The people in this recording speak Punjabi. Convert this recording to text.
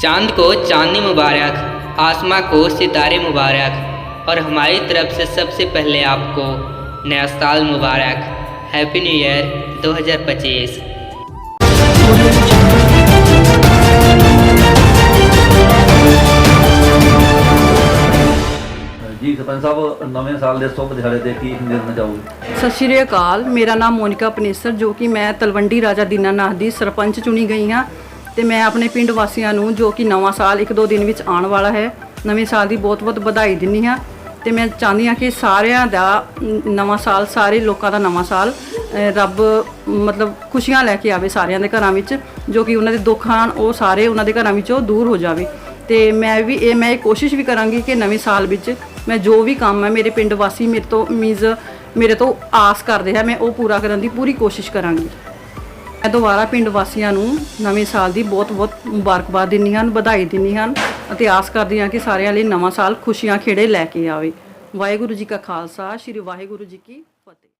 चांद को चांदनी मुबारक आसमां को सितारे मुबारक और हमारी तरफ से सबसे पहले आपको नया साल मुबारक हैप्पी न्यू ईयर 2025 ਜੀ ਸਰਪੰਚ ਸਾਹਿਬ ਨਵੇਂ ਸਾਲ ਦੇ ਸ਼ੁਭ ਦਿਹਾੜੇ ਤੇ ਕੀ ਸੰਦੇਸ਼ ਦੇਣਾ ਚਾਹੋਗੇ ਸਤਿ ਸ਼੍ਰੀ ਅਕਾਲ ਮੇਰਾ ਨਾਮ ਮੋਨਿਕਾ ਪਨੇਸਰ ਜੋ ਕਿ ਮੈਂ ਤਲਵੰਡੀ ਰਾਜਾ ਦੀਨਾਨਾਥ ਦੀ ਸਰਪੰਚ ਚੁਣੀ ਗਈ ਹਾਂ ਤੇ ਮੈਂ ਆਪਣੇ ਪਿੰਡ ਵਾਸੀਆਂ ਨੂੰ ਜੋ ਕਿ ਨਵਾਂ ਸਾਲ ਇੱਕ ਦੋ ਦਿਨ ਵਿੱਚ ਆਉਣ ਵਾਲਾ ਹੈ, ਨਵੇਂ ਸਾਲ ਦੀ ਬਹੁਤ-ਬਹੁਤ ਵਧਾਈ ਦਿੰਦੀ ਹਾਂ ਤੇ ਮੈਂ ਚਾਹੁੰਦੀ ਹਾਂ ਕਿ ਸਾਰਿਆਂ ਦਾ ਨਵਾਂ ਸਾਲ, ਸਾਰੇ ਲੋਕਾਂ ਦਾ ਨਵਾਂ ਸਾਲ ਰੱਬ ਮਤਲਬ ਖੁਸ਼ੀਆਂ ਲੈ ਕੇ ਆਵੇ ਸਾਰਿਆਂ ਦੇ ਘਰਾਂ ਵਿੱਚ, ਜੋ ਕਿ ਉਹਨਾਂ ਦੇ ਦੁੱਖ ਹਨ, ਉਹ ਸਾਰੇ ਉਹਨਾਂ ਦੇ ਘਰਾਂ ਵਿੱਚੋਂ ਦੂਰ ਹੋ ਜਾਵੇ। ਤੇ ਮੈਂ ਵੀ ਇਹ, ਮੈਂ ਇਹ ਕੋਸ਼ਿਸ਼ ਵੀ ਕਰਾਂਗੀ ਕਿ ਨਵੇਂ ਸਾਲ ਵਿੱਚ ਮੈਂ ਜੋ ਵੀ ਕੰਮ ਹੈ, ਮੇਰੇ ਪਿੰਡ ਵਾਸੀ ਮੇਰੇ ਤੋਂ ਮੀਜ਼ ਮੇਰੇ ਤੋਂ ਆਸ ਕਰਦੇ ਹੈ, ਮੈਂ ਉਹ ਪੂਰਾ ਕਰਨ ਦੀ ਪੂਰੀ ਕੋਸ਼ਿਸ਼ ਕਰਾਂਗੀ। ਮੈਂ ਦੁਬਾਰਾ ਪਿੰਡ ਵਾਸੀਆਂ ਨੂੰ ਨਵੇਂ ਸਾਲ ਦੀ ਬਹੁਤ-ਬਹੁਤ ਮੁਬਾਰਕਬਾਦ ਦਿੰਦੀ ਹਾਂ, ਵਧਾਈ ਦਿੰਦੀ ਹਾਂ ਅਤੇ ਆਸ ਕਰਦੀ ਹਾਂ ਕਿ ਸਾਰਿਆਂ ਲਈ ਨਵਾਂ ਸਾਲ ਖੁਸ਼ੀਆਂ ਖੇੜੇ ਲੈ ਕੇ ਆਵੇ। ਵਾਹਿਗੁਰੂ ਜੀ ਕਾ ਖਾਲਸਾ, ਸ੍ਰੀ ਵਾਹਿਗੁਰੂ ਜੀ ਕੀ